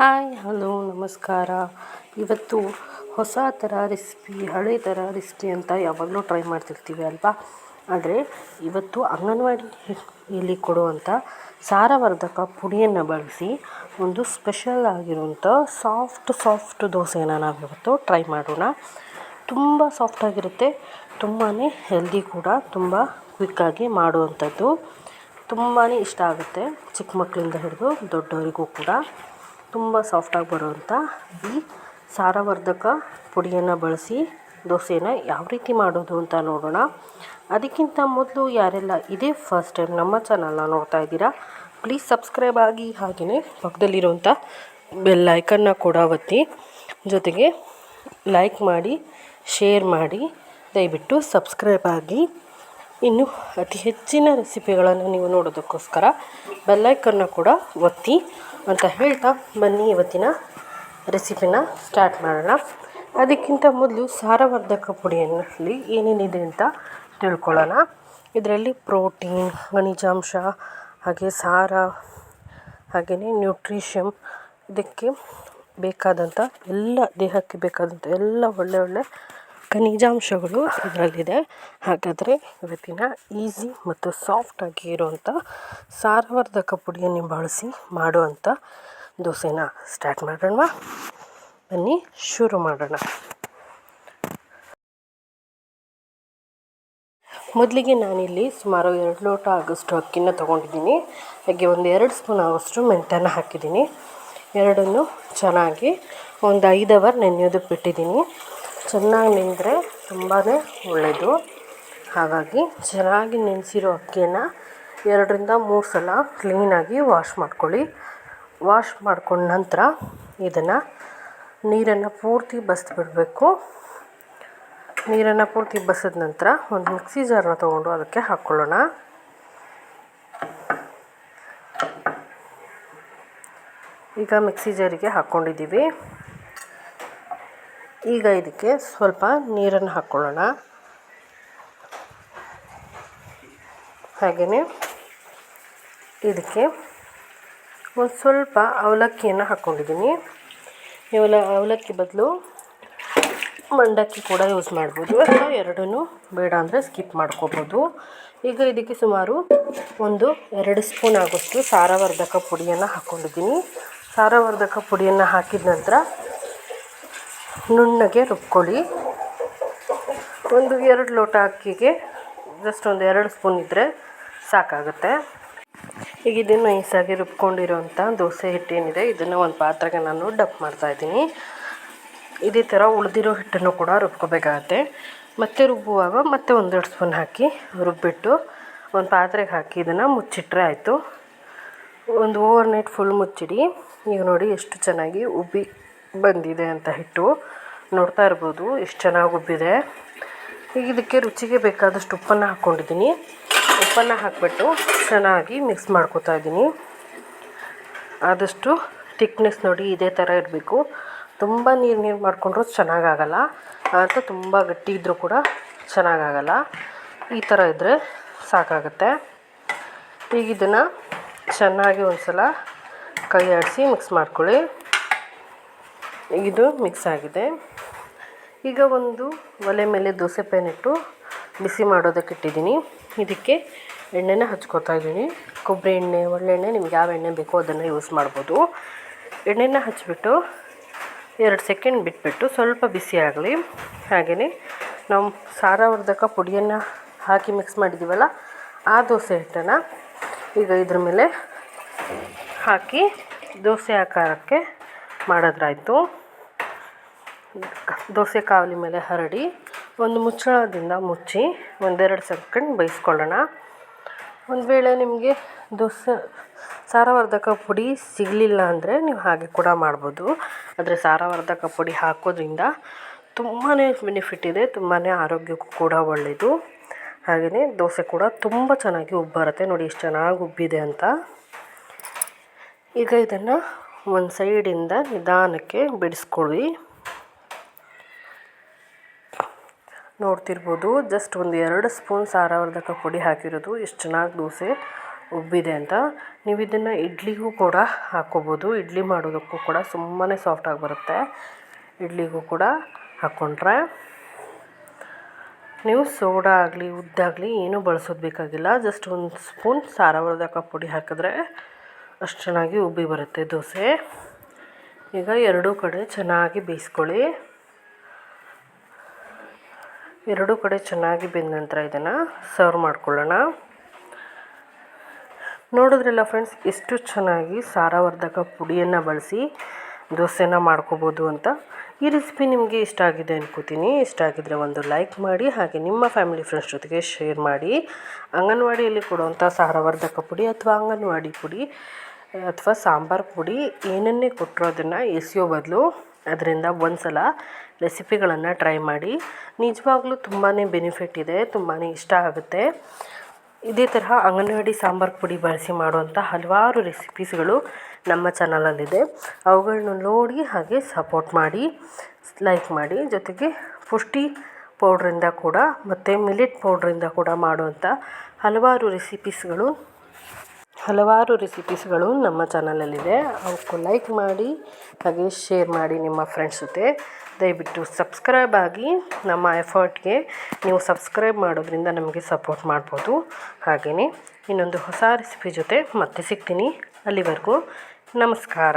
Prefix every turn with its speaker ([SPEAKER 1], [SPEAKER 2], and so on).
[SPEAKER 1] Hi, hello, ನಮಸ್ಕಾರ. ಇವತ್ತು ಹೊಸ ಥರ ರೆಸಿಪಿ, ಹಳೆ ಥರ ರೆಸಿಪಿ ಅಂತ ಯಾವಾಗಲೂ ಟ್ರೈ ಮಾಡ್ತಿರ್ತೀವಿ ಅಲ್ವಾ? ಆದರೆ ಇವತ್ತು ಅಂಗನವಾಡಿಯಲ್ಲಿ ಕೊಡುವಂಥ ಸಾರವರ್ಧಕ ಪುಡಿಯನ್ನು ಬಳಸಿ ಒಂದು ಸ್ಪೆಷಲ್ ಆಗಿರುವಂಥ ಸಾಫ್ಟ್ ಸಾಫ್ಟ್ ದೋಸೆನ ನಾವಿವತ್ತು ಟ್ರೈ ಮಾಡೋಣ. ತುಂಬ ಸಾಫ್ಟಾಗಿರುತ್ತೆ ತುಂಬಾ ಹೆಲ್ದಿ ಕೂಡ, ತುಂಬ ಕ್ವಿಕ್ಕಾಗಿ ಮಾಡುವಂಥದ್ದು. ತುಂಬಾ ಇಷ್ಟ ಆಗುತ್ತೆ ಚಿಕ್ಕ ಮಕ್ಕಳಿಂದ ಹಿಡಿದು ದೊಡ್ಡವರಿಗೂ ಕೂಡ. ತುಂಬ ಸಾಫ್ಟಾಗಿ ಬರುವಂಥ ಈ ಸಾರವರ್ಧಕ ಪುಡಿಯನ್ನು ಬಳಸಿ ದೋಸೆನ ಯಾವ ರೀತಿ ಮಾಡೋದು ಅಂತ ನೋಡೋಣ. ಅದಕ್ಕಿಂತ ಮೊದಲು ಯಾರೆಲ್ಲ ಇದೇ ಫಸ್ಟ್ ಟೈಮ್ ನಮ್ಮ ಚಾನಲ್ನ ನೋಡ್ತಾ ಇದ್ದೀರಾ ಪ್ಲೀಸ್ ಸಬ್ಸ್ಕ್ರೈಬ್ ಆಗಿ ಹಾಗೆಯೇ ಪಕ್ಕದಲ್ಲಿರುವಂಥ ಬೆಲ್ ಐಕನ್ನ ಕೂಡ ಒತ್ತಿ, ಜೊತೆಗೆ ಲೈಕ್ ಮಾಡಿ ಶೇರ್ ಮಾಡಿ, ದಯವಿಟ್ಟು ಸಬ್ಸ್ಕ್ರೈಬ್ ಆಗಿ. ಇನ್ನು ಅತಿ ಹೆಚ್ಚಿನ ರೆಸಿಪಿಗಳನ್ನು ನೀವು ನೋಡೋದಕ್ಕೋಸ್ಕರ ಬೆಲ್ಲೈಕನ್ನ ಕೂಡ ಒತ್ತಿ ಅಂತ ಹೇಳ್ತಾ ಬನ್ನಿ ಇವತ್ತಿನ ರೆಸಿಪಿನ ಸ್ಟಾರ್ಟ್ ಮಾಡೋಣ. ಅದಕ್ಕಿಂತ ಮೊದಲು ಸಾರವರ್ಧಕ ಪುಡಿಯಲ್ಲಿ ಏನೇನಿದೆ ಅಂತ ತಿಳ್ಕೊಳ್ಳೋಣ. ಇದರಲ್ಲಿ ಪ್ರೋಟೀನ್, ಖನಿಜಾಂಶ, ಹಾಗೆ ಸಾರ ಹಾಗೆಯೇ ನ್ಯೂಟ್ರಿಷಮ್ ಇದಕ್ಕೆ ಬೇಕಾದಂಥ ಎಲ್ಲ ದೇಹಕ್ಕೆ ಬೇಕಾದಂಥ ಎಲ್ಲ ಒಳ್ಳೆ ಒಳ್ಳೆ ಖನಿಜಾಂಶಗಳು ಇದರಲ್ಲಿದೆ. ಹಾಗಾದರೆ ಇವತ್ತಿನ ಈಸಿ ಮತ್ತು ಸಾಫ್ಟಾಗಿ ಇರುವಂಥ ಸಾರವರ್ಧಕ ಪುಡಿಯನ್ನು ಬಳಸಿ ಮಾಡುವಂಥ ದೋಸೆನ ಸ್ಟಾರ್ಟ್ ಮಾಡೋಣ ಬನ್ನಿ, ಶುರು ಮಾಡೋಣ. ಮೊದಲಿಗೆ ನಾನಿಲ್ಲಿ ಸುಮಾರು ಎರಡು ಲೋಟ ಆಗಷ್ಟು ಅಕ್ಕಿನ ತೊಗೊಂಡಿದ್ದೀನಿ. ಹಾಗೆ ಒಂದು ಎರಡು ಸ್ಪೂನ್ ಆಗೋಷ್ಟು ಮೆಂತ್ಯನ ಹಾಕಿದ್ದೀನಿ. ಎರಡನ್ನು ಚೆನ್ನಾಗಿ ಒಂದು ಐದು ಅವರ್ ನೆನೆಯೋದಕ್ಕೆ ಬಿಟ್ಟಿದ್ದೀನಿ. ಚೆನ್ನಾಗಿ ನೆಂದರೆ ತುಂಬಾ ಒಳ್ಳೆಯದು ಹಾಗಾಗಿ ಚೆನ್ನಾಗಿ ನೆನೆಸಿರೋ ಅಕ್ಕಿಯನ್ನು ಎರಡರಿಂದ ಮೂರು ಸಲ ಕ್ಲೀನಾಗಿ ವಾಶ್ ಮಾಡ್ಕೊಳ್ಳಿ. ವಾಶ್ ಮಾಡ್ಕೊಂಡ ನಂತರ ಇದನ್ನು ನೀರನ್ನು ಪೂರ್ತಿ ಬಸಿದ್ಬಿಡಬೇಕು. ನೀರನ್ನು ಪೂರ್ತಿ ಬಸಿದ ನಂತರ ಒಂದು ಮಿಕ್ಸಿ ಜಾರನ್ನ ತೊಗೊಂಡು ಅದಕ್ಕೆ ಹಾಕ್ಕೊಳ್ಳೋಣ. ಈಗ ಮಿಕ್ಸಿ ಜಾರಿಗೆ ಹಾಕ್ಕೊಂಡಿದ್ದೀವಿ. ಈಗ ಇದಕ್ಕೆ ಸ್ವಲ್ಪ ನೀರನ್ನು ಹಾಕ್ಕೊಳ್ಳೋಣ. ಹಾಗೆಯೇ ಇದಕ್ಕೆ ಒಂದು ಸ್ವಲ್ಪ ಅವಲಕ್ಕಿಯನ್ನು ಹಾಕ್ಕೊಂಡಿದ್ದೀನಿ. ನೀವು ಅವಲಕ್ಕಿ ಬದಲು ಮಂಡಕ್ಕಿ ಕೂಡ ಯೂಸ್ ಮಾಡ್ಬೋದು. ಅಥವಾ ಎರಡನ್ನೂ ಬೇಡ ಅಂದರೆ ಸ್ಕಿಪ್ ಮಾಡ್ಕೋಬೋದು. ಈಗ ಇದಕ್ಕೆ ಸುಮಾರು ಒಂದು ಎರಡು ಸ್ಪೂನ್ ಆಗೋಷ್ಟು ಸಾರವರ್ಧಕ ಪುಡಿಯನ್ನು ಹಾಕ್ಕೊಂಡಿದ್ದೀನಿ. ಸಾರವರ್ಧಕ ಪುಡಿಯನ್ನು ಹಾಕಿದ ನಂತರ ನುಣ್ಣಗೆ ರುಬ್ಕೊಳ್ಳಿ. ಒಂದು ಎರಡು ಲೋಟ ಅಕ್ಕಿಗೆ ಜಸ್ಟ್ ಒಂದು ಎರಡು ಸ್ಪೂನ್ ಇದ್ದರೆ ಸಾಕಾಗುತ್ತೆ. ಈಗ ಇದನ್ನು ನೈಸಾಗಿ ರುಬ್ಕೊಂಡಿರೋಂಥ ದೋಸೆ ಹಿಟ್ಟೇನಿದೆ ಇದನ್ನು ಒಂದು ಪಾತ್ರೆಗೆ ನಾನು ಡಪ್ ಮಾಡ್ತಾಯಿದ್ದೀನಿ ಇದೇ ಥರ ಉಳಿದಿರೋ ಹಿಟ್ಟನ್ನು ಕೂಡ ರುಬ್ಕೋಬೇಕಾಗತ್ತೆ. ಮತ್ತೆ ರುಬ್ಬುವಾಗ ಮತ್ತೆ ಒಂದೆರಡು ಸ್ಪೂನ್ ಹಾಕಿ ರುಬ್ಬಿಟ್ಟು ಒಂದು ಪಾತ್ರೆಗೆ ಹಾಕಿ ಇದನ್ನು ಮುಚ್ಚಿಟ್ರೆ ಆಯಿತು. ಒಂದು ಓವರ್ ನೈಟ್ ಫುಲ್ ಮುಚ್ಚಿಡಿ. ಈಗ ನೋಡಿ ಎಷ್ಟು ಚೆನ್ನಾಗಿ ಉಬ್ಬಿ ಬಂದಿದೆ ಅಂತ ಹಿಟ್ಟು ನೋಡ್ತಾ ಇರ್ಬೋದು, ಎಷ್ಟು ಚೆನ್ನಾಗಿ ಉಬ್ಬಿದೆ. ಈಗ ಇದಕ್ಕೆ ರುಚಿಗೆ ಬೇಕಾದಷ್ಟು ಉಪ್ಪನ್ನು ಹಾಕ್ಕೊಂಡಿದ್ದೀನಿ ಉಪ್ಪನ್ನು ಹಾಕಿಬಿಟ್ಟು ಚೆನ್ನಾಗಿ ಮಿಕ್ಸ್ ಮಾಡ್ಕೋತಾ ಇದ್ದೀನಿ. ಆದಷ್ಟು ತಿಕ್ನೆಸ್ ನೋಡಿ ಇದೇ ಥರ ಇರಬೇಕು ತುಂಬ ನೀರು ನೀರು ಮಾಡಿಕೊಂಡ್ರೂ ಚೆನ್ನಾಗಾಗಲ್ಲ ಅಂತ ತುಂಬ ಗಟ್ಟಿ ಇದ್ದರೂ ಕೂಡ ಚೆನ್ನಾಗಾಗಲ್ಲ ಈ ಥರ ಇದ್ದರೆ ಸಾಕಾಗುತ್ತೆ. ಈಗ ಇದನ್ನು ಚೆನ್ನಾಗಿ ಒಂದು ಸಲ ಕೈ ಆಡಿಸಿ ಮಿಕ್ಸ್ ಮಾಡ್ಕೊಳ್ಳಿ. ಇದು ಮಿಕ್ಸ್ ಆಗಿದೆ. ಈಗ ಒಂದು ಒಲೆ ಮೇಲೆ ದೋಸೆ ಪ್ಯಾನ್ ಇಟ್ಟು ಬಿಸಿ ಮಾಡೋದಕ್ಕೆ ಇಟ್ಟಿದ್ದೀನಿ. ಇದಕ್ಕೆ ಎಣ್ಣೆನ ಹಚ್ಕೋತಾ ಇದ್ದೀನಿ. ಕೊಬ್ಬರಿ ಎಣ್ಣೆ ಒಳ್ಳೆಣ್ಣೆ ನಿಮ್ಗೆ ಯಾವ ಎಣ್ಣೆ ಬೇಕೋ ಅದನ್ನು ಯೂಸ್ ಮಾಡ್ಬೋದು. ಎಣ್ಣೆನ ಹಚ್ಬಿಟ್ಟು ಎರಡು ಸೆಕೆಂಡ್ ಬಿಟ್ಬಿಟ್ಟು ಸ್ವಲ್ಪ ಬಿಸಿ ಆಗಲಿ. ಹಾಗೆಯೇ ನಾವು ಸಾರವರ್ಧಕ ಪುಡಿಯನ್ನು ಹಾಕಿ ಮಿಕ್ಸ್ ಮಾಡಿದ್ದೀವಲ್ಲ ಆ ದೋಸೆ ಹಿಟ್ಟನ್ನು ಈಗ ಇದ್ರ ಮೇಲೆ ಹಾಕಿ ದೋಸೆ ಆಕಾರಕ್ಕೆ ಮಾಡಿದ್ರಾಯ್ತು. ದೋಸೆ ಕಾವಲಿ ಮೇಲೆ ಹರಡಿ ಒಂದು ಮುಚ್ಚಳದಿಂದ ಮುಚ್ಚಿ ಒಂದೆರಡು ಸೆಕೆಂಡ್ ಬೇಯಿಸ್ಕೊಳ್ಳೋಣ. ಒಂದು ವೇಳೆ ನಿಮಗೆ ದೋಸೆ ಸಾರವರ್ಧಕ ಪುಡಿ ಸಿಗಲಿಲ್ಲ ಅಂದರೆ ನೀವು ಹಾಗೆ ಕೂಡ ಮಾಡ್ಬೋದು. ಆದರೆ ಸಾರವರ್ಧಕ ಪುಡಿ ಹಾಕೋದ್ರಿಂದ ತುಂಬಾ ಬೆನಿಫಿಟ್ ಇದೆ ತುಂಬಾ ಆರೋಗ್ಯಕ್ಕೂ ಕೂಡ ಒಳ್ಳೆಯದು ಹಾಗೆಯೇ ದೋಸೆ ಕೂಡ ತುಂಬ ಚೆನ್ನಾಗಿ ಉಬ್ಬರುತ್ತೆ. ನೋಡಿ ಎಷ್ಟು ಚೆನ್ನಾಗಿ ಉಬ್ಬಿದೆ ಅಂತ. ಈಗ ಇದನ್ನು ಒಂದು ಸೈಡಿಂದ ನಿಧಾನಕ್ಕೆ ಬಿಡಿಸ್ಕೊಳ್ಳಿ. ನೋಡ್ತಿರ್ಬೋದು. ಜಸ್ಟ್ ಒಂದು ಎರಡು ಸ್ಪೂನ್ ಸಾರವರ್ಧಕ ಪುಡಿ ಹಾಕಿರೋದು. ಎಷ್ಟು ಚೆನ್ನಾಗಿ ದೋಸೆ ಉಬ್ಬಿದೆ ಅಂತ. ನೀವು ಇದನ್ನು ಇಡ್ಲಿಗೂ ಕೂಡ ಹಾಕ್ಕೋಬೋದು. ಇಡ್ಲಿ ಮಾಡೋದಕ್ಕೂ ಕೂಡ ಸುಮ್ಮನೆ ಸಾಫ್ಟಾಗಿ ಬರುತ್ತೆ. ಇಡ್ಲಿಗೂ ಕೂಡ ಹಾಕ್ಕೊಂಡ್ರೆ ನೀವು ಸೋಡಾ ಆಗಲಿ ಉದ್ದಾಗಲಿ ಏನೂ ಬಳಸೋದು ಬೇಕಾಗಿಲ್ಲ. ಜಸ್ಟ್ ಒಂದು ಸ್ಪೂನ್ ಸಾರವರ್ಧಕ ಪುಡಿ ಹಾಕಿದ್ರೆ ಅಷ್ಟು ಚೆನ್ನಾಗಿ ಉಬ್ಬಿ ಬರುತ್ತೆ ದೋಸೆ. ಈಗ ಎರಡೂ ಕಡೆ ಚೆನ್ನಾಗಿ ಬೇಯಿಸ್ಕೊಳ್ಳಿ. ಎರಡೂ ಕಡೆ ಚೆನ್ನಾಗಿ ಬೆಂದ ನಂತರ ಇದನ್ನು ಸರ್ವ್ ಮಾಡ್ಕೊಳ್ಳೋಣ. ನೋಡಿದ್ರಲ್ಲ ಫ್ರೆಂಡ್ಸ್, ಎಷ್ಟು ಚೆನ್ನಾಗಿ ಸಾರವರ್ಧಕ ಪುಡಿಯನ್ನು ಬಳಸಿ ದೋಸೆನ ಮಾಡ್ಕೋಬೋದು ಅಂತ. ಈ ರೆಸಿಪಿ ನಿಮಗೆ ಇಷ್ಟ ಆಗಿದೆ ಅನ್ಕೋತೀನಿ. ಇಷ್ಟ ಆಗಿದ್ರೆ ಒಂದು ಲೈಕ್ ಮಾಡಿ, ಹಾಗೆ ನಿಮ್ಮ ಫ್ಯಾಮಿಲಿ ಫ್ರೆಂಡ್ಸ್ ಜೊತೆಗೆ ಶೇರ್ ಮಾಡಿ. ಅಂಗನವಾಡಿಯಲ್ಲಿ ಕೊಡುವಂಥ ಸಾರವರ್ಧಕ ಪುಡಿ ಅಥವಾ ಅಂಗನವಾಡಿ ಪುಡಿ ಅಥವಾ ಸಾಂಬಾರು ಪುಡಿ ಏನನ್ನೇ ಕೊಟ್ಟರು ಅದನ್ನು ಎಸೆಯೋ ಬದಲು ಅದರಿಂದ ಒಂದು ಸಲ ರೆಸಿಪಿಗಳನ್ನು ಟ್ರೈ ಮಾಡಿ. ನಿಜವಾಗ್ಲೂ ತುಂಬಾ ಬೆನಿಫಿಟ್ ಇದೆ ತುಂಬಾ ಇಷ್ಟ ಆಗುತ್ತೆ. ಇದೇ ತರಹ ಅಂಗನವಾಡಿ ಸಾಂಬಾರು ಪುಡಿ ಬಳಸಿ ಮಾಡುವಂಥ ಹಲವಾರು ರೆಸಿಪೀಸ್ಗಳು ನಮ್ಮ ಚಾನಲಲ್ಲಿದೆ. ಅವುಗಳನ್ನ ನೋಡಿ ಹಾಗೆ ಸಪೋರ್ಟ್ ಮಾಡಿ, ಲೈಕ್ ಮಾಡಿ. ಜೊತೆಗೆ ಪುಷ್ಟಿ ಪೌಡ್ರಿಂದ ಕೂಡ ಮತ್ತು ಮಿಲೆಟ್ ಪೌಡ್ರಿಂದ ಕೂಡ ಮಾಡುವಂಥ ಹಲವಾರು ರೆಸಿಪೀಸ್ಗಳು ಹಲವಾರು ರೆಸಿಪೀಸ್ಗಳು ನಮ್ಮ ಚಾನಲಲ್ಲಿದೆ. ಅವಕ್ಕೂ ಲೈಕ್ ಮಾಡಿ, ಹಾಗೆ ಶೇರ್ ಮಾಡಿ ನಿಮ್ಮ ಫ್ರೆಂಡ್ಸ್ ಜೊತೆ. ದಯವಿಟ್ಟು ಸಬ್ಸ್ಕ್ರೈಬ್ ಆಗಿ ನಮ್ಮ ಎಫರ್ಟ್ಗೆ ನೀವು ಸಬ್ಸ್ಕ್ರೈಬ್ ಮಾಡೋದ್ರಿಂದ ನಮಗೆ ಸಪೋರ್ಟ್ ಮಾಡ್ಬೋದು. ಹಾಗೆಯೇ ಇನ್ನೊಂದು ಹೊಸ ರೆಸಿಪಿ ಜೊತೆ ಮತ್ತೆ ಸಿಗ್ತೀನಿ ಅಲ್ಲಿವರೆಗೂ. ನಮಸ್ಕಾರ.